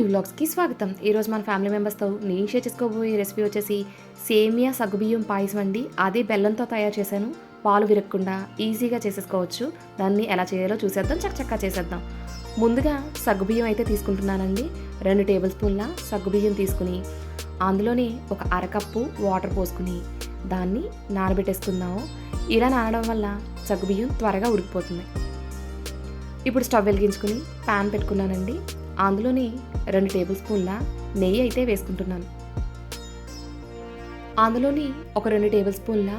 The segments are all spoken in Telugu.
మూవీ వ్లాగ్స్కి స్వాగతం. ఈరోజు మన ఫ్యామిలీ మెంబర్స్తో నేను షేర్ చేసుకోబోయే రెసిపీ వచ్చేసి సేమియా సగ్గుబియ్యం పాయసం అండి. అదే బెల్లంతో తయారు చేశాను. పాలు విరక్కుండా ఈజీగా చేసేసుకోవచ్చు. దాన్ని ఎలా చేయాలో చూసేద్దాం. చక్కచక్కా చేసేద్దాం. ముందుగా సగ్గుబియ్యం అయితే తీసుకుంటున్నానండి. రెండు టేబుల్ స్పూన్ల సగ్గుబియ్యం తీసుకుని అందులోనే ఒక అరకప్పు వాటర్ పోసుకుని దాన్ని నానబెట్టేసుకుందాము ఇలా నానడం వల్ల సగ్గుబియ్యం త్వరగా ఉడికిపోతుంది. ఇప్పుడు స్టవ్ వెలిగించుకుని ప్యాన్ పెట్టుకున్నానండి. అందులోని రెండు టేబుల్ స్పూన్ల నెయ్యి అయితే వేసుకుంటున్నాను. అందులోని ఒక రెండు టేబుల్ స్పూన్ల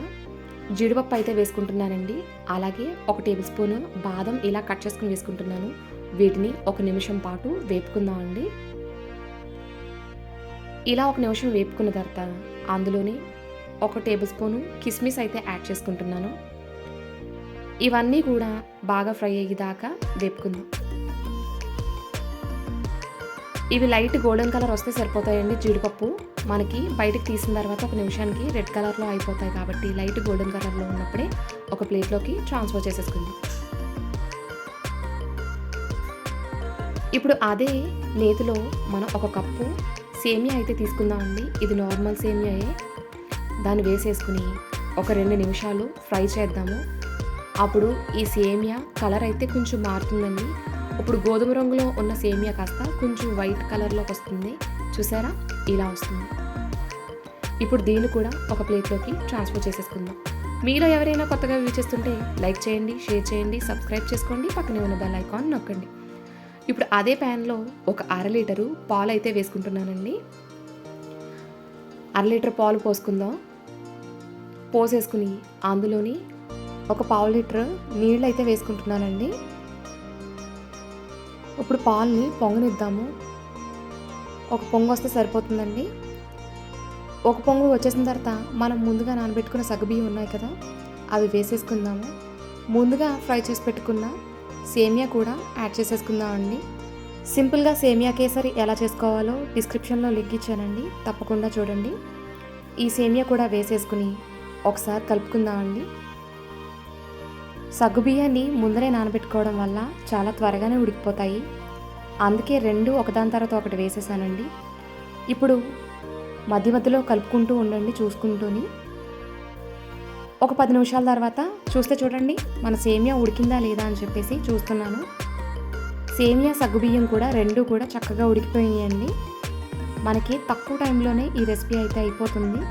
జీడిపప్పు అయితే వేసుకుంటున్నానండి. అలాగే ఒక టేబుల్ స్పూన్ బాదం ఇలా కట్ చేసుకుని వేసుకుంటున్నాను. వీటిని ఒక నిమిషం పాటు వేపుకుందామండి. ఇలా ఒక నిమిషం వేపుకున్న తర్వాత అందులోని ఒక టేబుల్ స్పూను కిస్మిస్ అయితే యాడ్ చేసుకుంటున్నాను. ఇవన్నీ కూడా బాగా ఫ్రై అయ్యేదాకా వేపుకుందాం. ఇవి లైట్ గోల్డెన్ కలర్ వస్తే సరిపోతాయండి జీడిపప్పు. మనకి బయటకు తీసిన తర్వాత ఒక నిమిషానికి రెడ్ కలర్లో అయిపోతాయి కాబట్టి లైట్ గోల్డెన్ కలర్లో ఉన్నప్పుడే ఒక ప్లేట్లోకి ట్రాన్స్ఫర్ చేసేసుకుందాం. ఇప్పుడు అదే నేతిలో మనం ఒక కప్పు సేమియా అయితే తీసుకుందామండి. ఇది నార్మల్ సేమియాయే. దాన్ని వేసేసుకుని ఒక రెండు నిమిషాలు ఫ్రై చేద్దాము. అప్పుడు ఈ సేమియా కలర్ అయితే కొంచెం మారుతుందండి. ఇప్పుడు గోధుమ రంగులో ఉన్న సేమియా కాస్త కొంచెం వైట్ కలర్లోకి వస్తుంది. చూసారా? ఇలా వస్తుంది. ఇప్పుడు దీన్ని కూడా ఒక ప్లేట్లోకి ట్రాన్స్ఫర్ చేసేసుకుందాం. మీలో ఎవరైనా కొత్తగా వ్యూ చేస్తుంటే లైక్ చేయండి షేర్ చేయండి సబ్స్క్రైబ్ చేసుకోండి పక్కనే ఉన్న బెల్ ఐకాన్ నొక్కండి. ఇప్పుడు అదే ప్యాన్లో ఒక అర లీటరు పాలు అయితే వేసుకుంటున్నానండి. అర లీటర్ పాలు పోసుకుందాం. పోసేసుకుని అందులోని ఒక పావు లీటర్ నీళ్ళు అయితే వేసుకుంటున్నానండి. ఇప్పుడు పాలని పొంగనిద్దాము. ఒక పొంగు వస్తే సరిపోతుందండి. ఒక పొంగు వచ్చేసిన తర్వాత మనం ముందుగా నానబెట్టుకున్న సగబియ్యం ఉన్నాయి కదా అవి వేసేసుకుందాము. ముందుగా ఫ్రై చేసి పెట్టుకున్న సేమియా కూడా యాడ్ చేసేసుకుందామండి. సింపుల్గా సేమియా కేసరి ఎలా చేసుకోవాలో డిస్క్రిప్షన్లో లింక్ ఇచ్చానండి. తప్పకుండా చూడండి. ఈ సేమియా కూడా వేసేసుకుని ఒకసారి కలుపుకుందామండి. సగ్గుబియ్యాన్ని ముందరే నానబెట్టుకోవడం వల్ల చాలా త్వరగానే ఉడికిపోతాయి. అందుకే రెండు ఒకదాని తర్వాత ఒకటి వేసేసానండి. ఇప్పుడు మధ్య మధ్యలో కలుపుకుంటూ ఉండండి చూసుకుంటూని. ఒక పది నిమిషాల తర్వాత చూస్తే చూడండి మన సేమియా ఉడికిందా లేదా అని చెప్పేసి చూస్తున్నాను. సేమియా సగ్గుబియ్యం కూడా రెండు కూడా చక్కగా ఉడికిపోయాయండి మనకి తక్కువ టైంలోనే ఈ రెసిపీ అయితే అయిపోతుంది.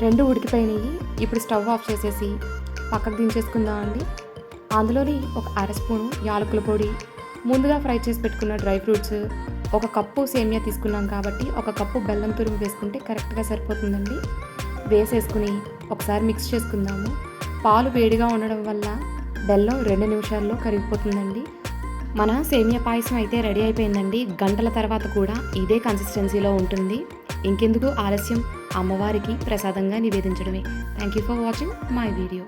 రెండు ఉడికిపోయినాయి. ఇప్పుడు స్టవ్ ఆఫ్ చేసేసి పక్కకు దించేసుకుందాం అండి. అందులోని ఒక అర స్పూను యాలకుల పొడి ముందుగా ఫ్రై చేసి పెట్టుకున్న డ్రై ఫ్రూట్స్ ఒక కప్పు సేమియా తీసుకున్నాం కాబట్టి ఒక కప్పు బెల్లం తురుము వేసుకుంటే కరెక్ట్గా సరిపోతుందండి. వేసేసుకుని ఒకసారి మిక్స్ చేసుకుందాము. పాలు వేడిగా ఉండడం వల్ల బెల్లం రెండు నిమిషాల్లో కరిగిపోతుందండి. మన సేమియా పాయసం అయితే రెడీ అయిపోయిందండి. గంటల తర్వాత కూడా ఇదే కన్సిస్టెన్సీలో ఉంటుంది. ఇంకెందుకు ఆలస్యం? అమ్మవారికి ప్రసాదంగా నివేదించడమే. Thank you for watching my video